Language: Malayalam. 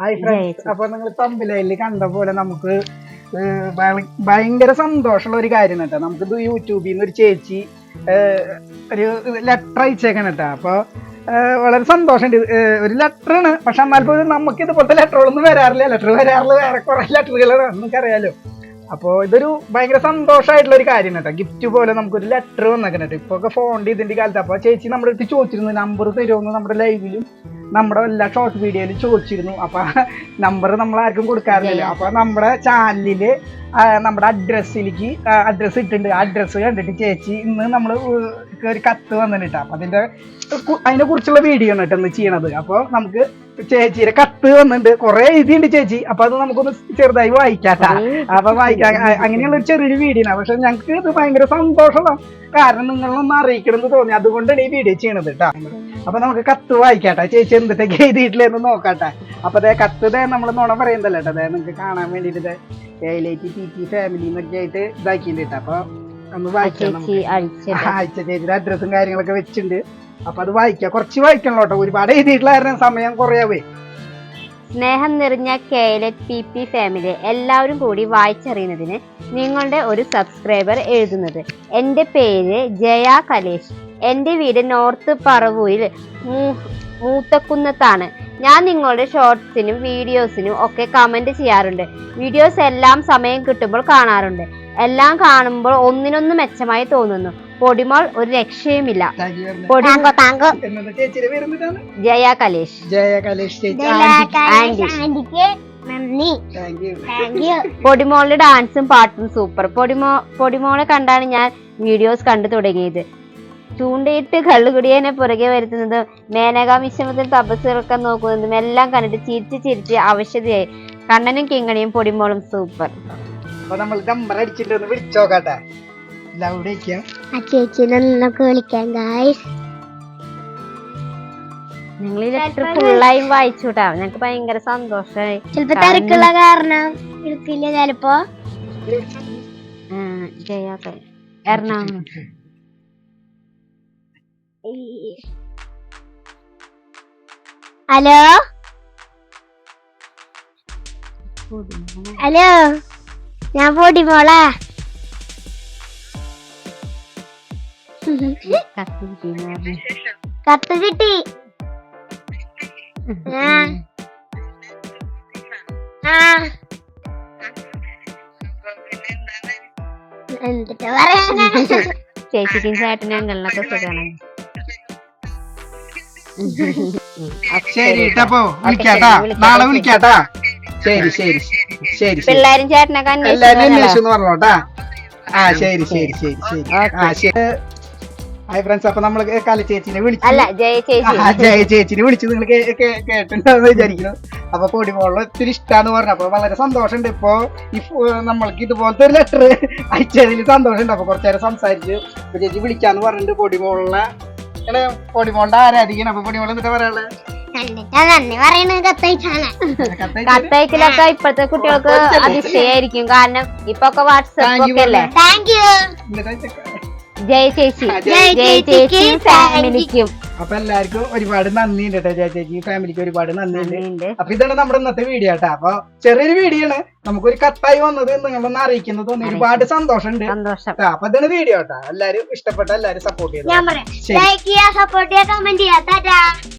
ഹായ് ഫ്രണ്ട്സ് അപ്പൊ നിങ്ങൾ തമ്പിലയിൽ കണ്ട പോലെ നമുക്ക് ഭയങ്കര സന്തോഷമുള്ള ഒരു കാര്യം കേട്ടോ. നമുക്ക് യൂട്യൂബിൽ നിന്ന് ഒരു ചേച്ചി ഒരു ലെറ്റർ അയച്ചേക്കണം കേട്ടോ. അപ്പൊ വളരെ സന്തോഷമുണ്ട്. ഒരു ലെറ്റർ ആണ്. പക്ഷെ എന്നാൽ പോലും നമുക്ക് ഇതുപോലത്തെ ലെറ്ററുകളൊന്നും വരാറില്ല. ലെറ്റർ വരാറില്ല. വേറെ കുറെ ലെറ്ററുകളാണ് നമുക്കറിയാലോ. അപ്പോൾ ഇതൊരു ഭയങ്കര സന്തോഷമായിട്ടുള്ള ഒരു കാര്യം കേട്ടോ. ഗിഫ്റ്റ് പോലെ നമുക്കൊരു ലെറ്റർ വന്നേക്കണം കേട്ടോ. ഇപ്പൊ ഒക്കെ ഫോണിന്റെ ഇതിന്റെ കാലത്ത്. അപ്പോൾ ചേച്ചി നമ്മുടെ അടുത്ത് ചോദിച്ചിരുന്നു നമ്പർ തരുമെന്ന് നമ്മുടെ ലൈവിലും നമ്മുടെ എല്ലാ ഷോർട്ട് വീഡിയോയിലും ചോദിച്ചിരുന്നു. അപ്പൊ നമ്പർ നമ്മൾ ആർക്കും കൊടുക്കാറില്ല അപ്പൊ നമ്മുടെ ചാനലിൽ നമ്മുടെ അഡ്രസ്സിലേക്ക് അഡ്രസ്സ് ഇട്ടിട്ടുണ്ട്. അഡ്രസ്സ് കണ്ടിട്ട് ചേച്ചി ഇന്ന് നമ്മൾ ഒരു കത്ത് വന്നിട്ടാ അപ്പൊ അതിന്റെ അതിനെ കുറിച്ചുള്ള വീഡിയോ ആണ് കേട്ടോ ഇന്ന് ചെയ്യണത്. അപ്പൊ നമുക്ക് ചേച്ചിയുടെ കത്ത് വന്നിട്ടുണ്ട്. കുറെ എഴുതിയുണ്ട് ചേച്ചി. അപ്പൊ അത് നമുക്കൊന്ന് ചെറുതായി വായിക്കാട്ടാ അപ്പൊ വായിക്കാ. അങ്ങനെയുള്ള ഒരു ചെറിയൊരു വീഡിയോ ആണ്. പക്ഷെ ഞങ്ങൾക്ക് ഇത് ഭയങ്കര സന്തോഷമാണ്. കാരണം നിങ്ങളൊന്ന് അറിയിക്കണം എന്ന് തോന്നി. അതുകൊണ്ടാണ് ഈ വീഡിയോ ചെയ്യണത് കേട്ടോ. അപ്പൊ നമുക്ക് കത്ത് വായിക്കാട്ടെ. ചേച്ചി എന്തിട്ടൊക്കെ എഴുതിയിട്ടില്ലെന്ന് നോക്കാട്ടെ. അപ്പൊ അതേ കത്ത് നമ്മൾ നുണ പറയുന്നല്ലോ കേട്ടോ. അതെ നിങ്ങൾക്ക് കാണാൻ വേണ്ടിയിട്ട് എയിലേക്ക് ടി ടി ഫാമിലി എന്നൊക്കെ ആയിട്ട് ഇതാക്കിയിട്ടുണ്ട് അപ്പൊ ഒന്ന് വായിക്കാം അഴിച്ചത് അയച്ച ചേച്ചിയുടെ അഡ്രസ്സും കാര്യങ്ങളൊക്കെ വെച്ചിട്ടുണ്ട്. അപ്പൊ അത് വായിക്കാം. കുറച്ച് വായിക്കണം കേട്ടോ. ഒരുപാട് എഴുതിയിട്ടുള്ള സമയം കുറയാവേ. സ്നേഹം നിറഞ്ഞ കേലറ്റ് പി പി ഫാമിലി എല്ലാവരും കൂടി വായിച്ചറിയുന്നതിന് നിങ്ങളുടെ ഒരു സബ്സ്ക്രൈബർ എഴുതുന്നത്. എന്റെ പേര് ജയ കലേഷ്. എന്റെ വീട് നോർത്ത് പറവൂരിൽ മൂ- മൂത്തക്കുന്നത്താണ് ഞാൻ നിങ്ങളുടെ ഷോർട്സിനും വീഡിയോസിനും ഒക്കെ കമന്റ് ചെയ്യാറുണ്ട്. വീഡിയോസ് എല്ലാം സമയം കിട്ടുമ്പോൾ കാണാറുണ്ട്. എല്ലാം കാണുമ്പോൾ ഒന്നിനൊന്ന് മെച്ചമായി തോന്നുന്നു. പൊടിമോൾ ഒരു രക്ഷയുമില്ല. Thank you very much. പൊടി എന്നിട്ട് ചേച്ചിയുടെ പേര് എന്താണ്? ജയ കലേഷ്. ജയ കലേഷ് പൊടിമോളുടെ ഡാൻസും പാട്ടും സൂപ്പർ പൊടിമോ പൊടിമോളെ കണ്ടാണ് ഞാൻ വീഡിയോസ് കണ്ടു തുടങ്ങിയത്. ചൂണ്ടയിട്ട് കള്ളുകുടിയനെ പുറകെ വരുത്തുന്നതും മേനകാ വിശ്രമത്തിൽ തപസ്സുകളൊക്കെ ഇറക്കാൻ നോക്കുന്നതും എല്ലാം കണ്ടിട്ട് ചിരിച്ച് ചിരിച്ച് ആവശ്യതയായി കണ്ണനും കിങ്ങണിയും പൊടിമോളും സൂപ്പർ. അപ്പൊ നമ്മൾ നമ്പർ അടിച്ചിട്ട് ഒന്ന് വിളിച്ചോക്കട്ടെ ലൗഡ് വയ്ക്കാം ആ ചേച്ചിനെ നമുക്ക് വിളിക്കാം ഗായ്സ് നിങ്ങൾ ഈ ലെറ്റർ ഫുള്ളായും വായിച്ചുട്ടാ. ഞങ്ങക്ക് ഭയങ്കര സന്തോഷമായി ചിലപ്പോ തിരക്കുള്ള കാരണം എടുക്കില്ല ചിലപ്പോ. ജയ കലേഷ് എറണാകുളം. ഹലോ? ഹലോ? ഞാൻ പൊടി മോളാ. കത്ത് കിട്ടി. ആ. ആ. എന്നിട്ട് പറയാ ചേച്ചിക്കും ചേട്ടനും അങ്ങളിലൊക്കെ സുഖമാണ് ശരി കേട്ടപ്പോ വിളിക്കാട്ടാ. നാളെ വിളിക്കാട്ടാ. ശരി ശരി ശരി പിള്ളേരും ചേട്ടനൊക്കെ എല്ലാരും അന്വേഷിച്ചു പറഞ്ഞോട്ടാ. ആ ശരി ശരി ശരി ശരി. ആ ശരി. ഹായ് ഫ്രണ്ട്സ് അപ്പൊ നമ്മൾ കല ചേച്ചിനെ വിളിച്ചു അല്ല ജയ ചേച്ചി. ആ, ജയ ചേച്ചിനെ വിളിച്ചു നിങ്ങൾ കേട്ടിട്ടുണ്ടാന്ന് വിചാരിക്കുന്നു. അപ്പൊ പൊടിമോളിൽ ഒത്തിരി ഇഷ്ടാന്ന് പറഞ്ഞു. അപ്പൊ വളരെ സന്തോഷമുണ്ട്. ഇപ്പോ നമ്മൾക്ക് ഇതുപോലത്തെ ഒരു ലെറ്റർ അയച്ചതിൽ സന്തോഷമുണ്ട്. അപ്പൊ കുറച്ചേരം സംസാരിച്ചു ചേച്ചി വിളിക്കാന്ന് പറഞ്ഞിട്ട് പൊടിമോളിനെ ഇങ്ങനെ പൊടിമോളുടെ ആരാധിക്കണം അപ്പൊ പൊടിമോൾ എന്നിട്ട് പറയാനുള്ളത് കണ്ടിട്ടാ ഇപ്പഴത്തെ കുട്ടികൾക്ക് അതിശയായിരിക്കും. കാരണം ഇപ്പൊ ഒക്കെ വാട്സപ്പ് ഒക്കെ അല്ലേ. ജയ ചേച്ചി. ജയ ജയ ചേച്ചി ഫാമിലിക്കും. അപ്പൊ എല്ലാവർക്കും ഒരുപാട് നന്ദിയുണ്ട് കേട്ടോ ചേച്ചി ഫാമിലിക്ക് ഒരുപാട് നന്ദിയുണ്ട്. അപ്പൊ ഇതാണ് നമ്മുടെ ഇന്നത്തെ വീഡിയോ കേട്ടോ അപ്പൊ ചെറിയൊരു വീഡിയോ ആണ്. നമുക്കൊരു കത്തായി വന്നത് നിങ്ങളൊന്ന് അറിയിക്കുന്നത് തോന്നി ഒരുപാട് സന്തോഷമുണ്ട്. അപ്പൊ ഇതാണ് വീഡിയോ കേട്ടോ എല്ലാരും ഇഷ്ടപ്പെട്ട എല്ലാരും സപ്പോർട്ട് ചെയ്തു. സപ്പോർട്ട് ചെയ്യാ കമന്റ് ചെയ്യാ